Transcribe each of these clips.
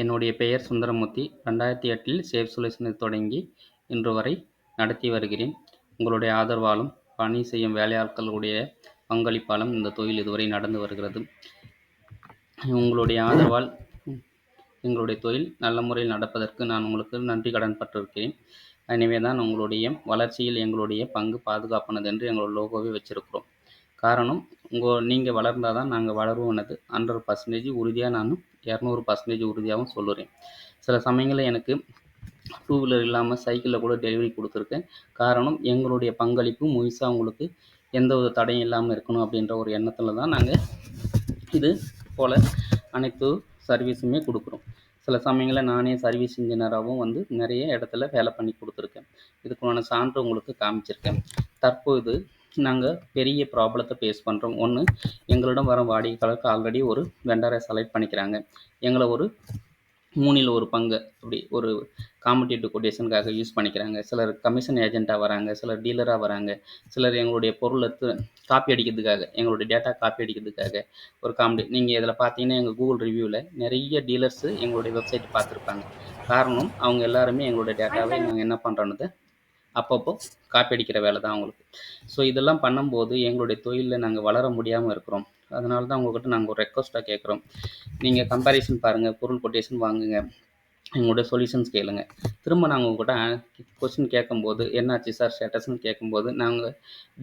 என்னுடைய பெயர் சுந்தரமூர்த்தி. ரெண்டாயிரத்தி எட்டில் சேஃப் சொல்யூஷனை தொடங்கி இன்று வரை நடத்தி வருகிறேன். உங்களுடைய ஆதரவாலும் பணி செய்யும் வேலையாட்களுடைய பங்களிப்பாலும் இந்த தொழில் இதுவரை நடந்து வருகிறது. உங்களுடைய ஆதரவால் எங்களுடைய தொழில் நல்ல முறையில் நடப்பதற்கு நான் உங்களுக்கு நன்றி கடன் பட்டிருக்கிறேன். எனவே தான் உங்களுடைய வளர்ச்சியில் எங்களுடைய பங்கு பாதுகாப்பானது என்று எங்களோட லோகோவை வச்சிருக்கிறோம். காரணம் உங்கள் நீங்கள் வளர்ந்தால் தான் நாங்கள் வளருவோம்னது ஹண்ட்ரட் பர்சன்டேஜ் உறுதியாக நான் இரநூறு பர்சன்டேஜ் உறுதியாகவும் சொல்லுறேன். சில சமயங்களில் எனக்கு டூ வீலர் இல்லாமல் சைக்கிளில் கூட டெலிவரி கொடுத்துருக்கேன். காரணம் எங்களுடைய பங்களிப்பு முழுசாக உங்களுக்கு எந்த ஒரு தடையும் இல்லாமல் இருக்கணும் அப்படின்ற ஒரு எண்ணத்தில் தான் நாங்கள் இது போல் அனைத்து சர்வீஸுமே கொடுக்குறோம். சில சமயங்களில் நானே சர்வீஸ் இன்ஜினியராகவும் வந்து நிறைய இடத்துல வேலை பண்ணி கொடுத்துருக்கேன். இதுக்குண்டான சான்று உங்களுக்கு காமிச்சிருக்கேன். தற்போது நாங்கள் பெரிய ப்ராப்ளத்தை ஃபேஸ் பண்ணுறோம் ஒன்று எங்களிடம் வர வாடிக்கையாளருக்கு ஆல்ரெடி ஒரு வெண்டரை செலக்ட் பண்ணிக்கிறாங்க. எங்களை ஒரு மூணில் ஒரு பங்கு அப்படி ஒரு காம்படிட்டிவ் கொட்டேஷனுக்காக யூஸ் பண்ணிக்கிறாங்க. சிலர் கமிஷன் ஏஜெண்ட்டாக வராங்க சிலர் டீலராக வராங்க சிலர் எங்களுடைய பொருளை காப்பி அடிக்கிறதுக்காக எங்களுடைய டேட்டா காப்பி அடிக்கிறதுக்காக ஒரு காமெடி நீங்கள் இதில் பார்த்தீங்கன்னா எங்கள் கூகுள் ரிவ்யூவில் நிறைய டீலர்ஸு எங்களுடைய வெப்சைட் பார்த்துருப்பாங்க. காரணம் அவங்க எல்லாருமே எங்களுடைய டேட்டாவை நாங்கள் என்ன பண்ணுறோன்னு அப்பப்போ காப்பி அடிக்கிற வேலை தான் அவங்களுக்கு. ஸோ இதெல்லாம் பண்ணும்போது எங்களுடைய தொழிலில் நாங்கள் வளர முடியாமல் இருக்கிறோம். அதனால தான் உங்கள்கிட்ட நாங்கள் ஒரு ரெக்வஸ்ட்டாக கேட்குறோம் நீங்கள் கம்பேரிசன் பாருங்கள் பொருள் கொட்டேஷன் வாங்குங்க. எங்களோட சொல்யூஷன்ஸ் கேளுங்க. திரும்ப நாங்கள் உங்கள்கிட்ட கொஸ்டின் கேட்கும்போது என்னாச்சு சார் ஸ்டேட்டஸ்னு கேட்கும்போது நாங்கள்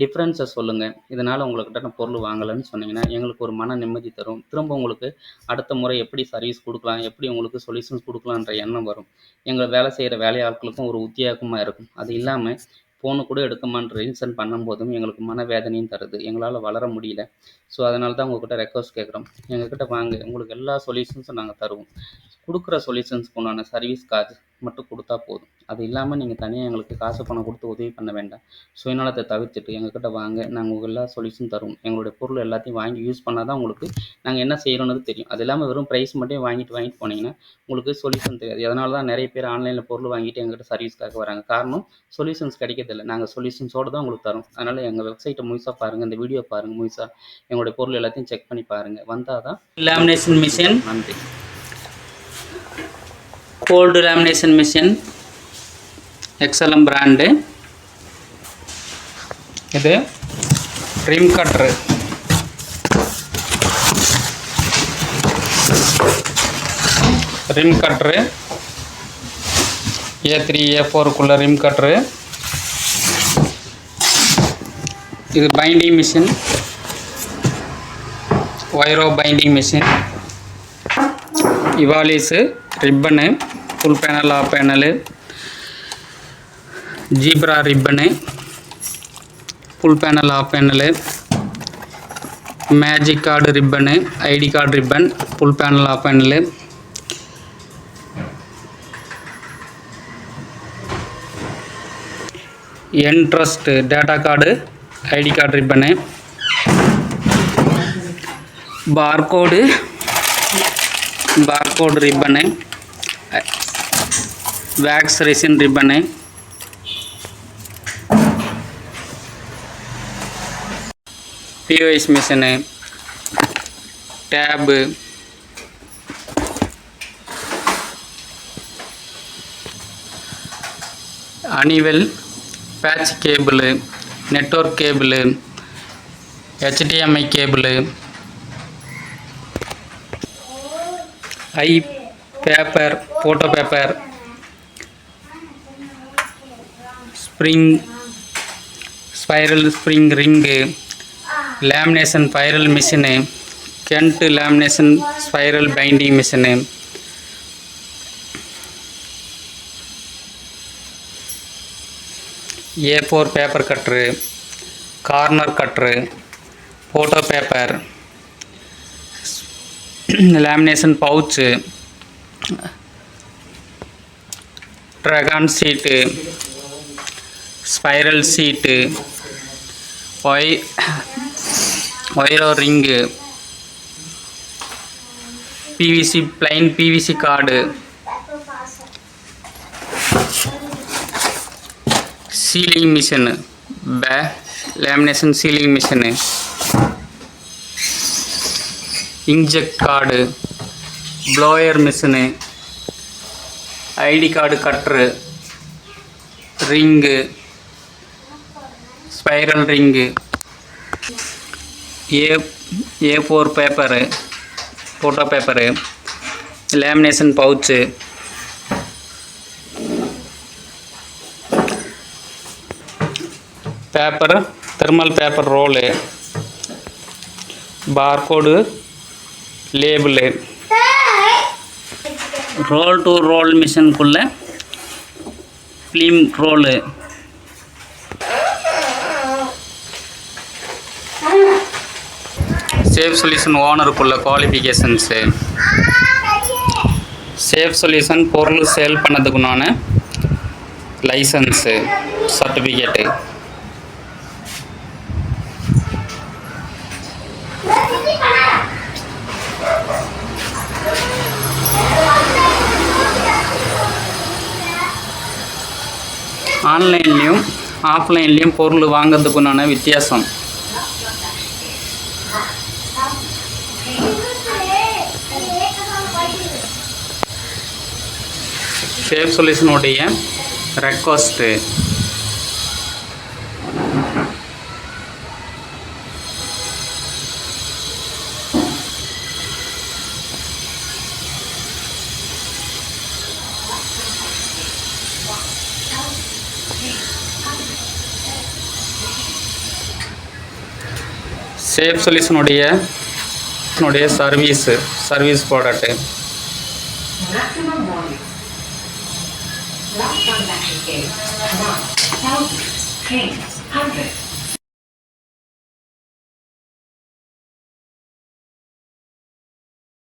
டிஃப்ரென்ஸை சொல்லுங்கள் இதனால் உங்கள்கிட்ட நான் பொருள் வாங்கலைன்னு சொன்னீங்கன்னா எங்களுக்கு ஒரு மன நிம்மதி தரும். திரும்ப உங்களுக்கு அடுத்த முறை எப்படி சர்வீஸ் கொடுக்கலாம் எப்படி உங்களுக்கு சொல்யூஷன்ஸ் கொடுக்கலான்ற எண்ணம் வரும். எங்கள் வேலை செய்கிற வேலையாட்களுக்கும் ஒரு உத்தியாகமாக இருக்கும். அது இல்லாமல் ஃபோனு கூட எடுக்கமான்னு ரீசன் பண்ணும்போதும் எங்களுக்கு மனவேதனையும் தருது. எங்களால் வளர முடியல. ஸோ அதனால தான் உங்கள்கிட்ட ரெக்வஸ்ட் கேட்குறோம். எங்ககிட்ட வாங்க. உங்களுக்கு எல்லா சொல்யூஷன்ஸும் நாங்கள் தருவோம். கொடுக்குற சொல்யூஷன்ஸ்க்கு உண்டான சர்வீஸ் சார்ஜ் மட்டும் கொடுத்தா போதும். அது இல்லாமல் நீங்கள் தனியாக எங்களுக்கு காசு பணம் கொடுத்து உதவி பண்ண வேண்டாம். சுயநலத்தை தவிர்த்துட்டு எங்ககிட்ட வாங்க. நாங்கள் உங்களுக்கு எல்லா சொல்யூஷன் தருவோம். எங்களுடைய பொருள் எல்லாத்தையும் வாங்கி யூஸ் பண்ணால் தான் உங்களுக்கு நாங்கள் என்ன செய்கிறோன்னு தெரியும். அது இல்லாமல் வெறும் ப்ரைஸ் மட்டும் வாங்கிட்டு வாங்கிட்டு போனீங்கன்னா உங்களுக்கு சொல்யூஷன் தெரியாது. அதனால தான் நிறைய பேர் ஆன்லைனில் பொருள் வாங்கிட்டு எங்ககிட்ட சர்வீஸ்க்காக வராங்க. காரணம் சொல்யூஷன்ஸ் கிடைக்கிறதில்ல. நாங்கள் சொல்யூஷன்ஸோடு தான் உங்களுக்கு தரோம். அதனால் எங்கள் வெப்சைட்டை முழுசாக பாருங்கள் இந்த வீடியோ பாருங்கள் முழுசாக எங்களுடைய பொருள் எல்லாத்தையும் செக் பண்ணி பாருங்கள் வந்தால் தான் லேமினேஷன் மிஷின் நன்றி. கோல்டு லேமினேஷன் மிஷின் எக்ஸலம் பிராண்டு இது ream cutter ream cutter A three A ஃபோருக்குள்ள ream cutter இது binding machine wiro binding machine Evolis ribbon full panel half panel zebra ribbon full panel half panel magic card ribbon ID card ribbon full panel half panel entrust data card ID card ribbon barcode barcode ribbon wax resin ribbon है POS machine है tab अनीवेल patch cable network cable HDMI cable I paper photo paper spring spiral spring ring lamination spiral machine கென்ட் lamination spiral binding machine A four paper cutter corner cutter photo paper lamination pouch dragon sheet spiral sheet Y wiro ring PVC plain PVC card sealing machine pay lamination sealing machine inkjet card blower machine ID card cutter ring spiral ring A A four paper photo paper lamination pouch paper thermal paper roll barcode label roll to roll மிஷினுக்குள்ளே film roll safe solution ஓனருக்குள்ள qualifications safe solution பொருள் sale பண்ணதுக்குண்டான licence certificate ஆன்லைன்லேயும் ஆஃப்லைன்லேயும் பொருள் வாங்கிறதுக்குண்டான வித்தியாசம். Safe சொல்யூஷனுடைய request safe சொல்யூஷனுடைய உடைய service service product Maximum volume.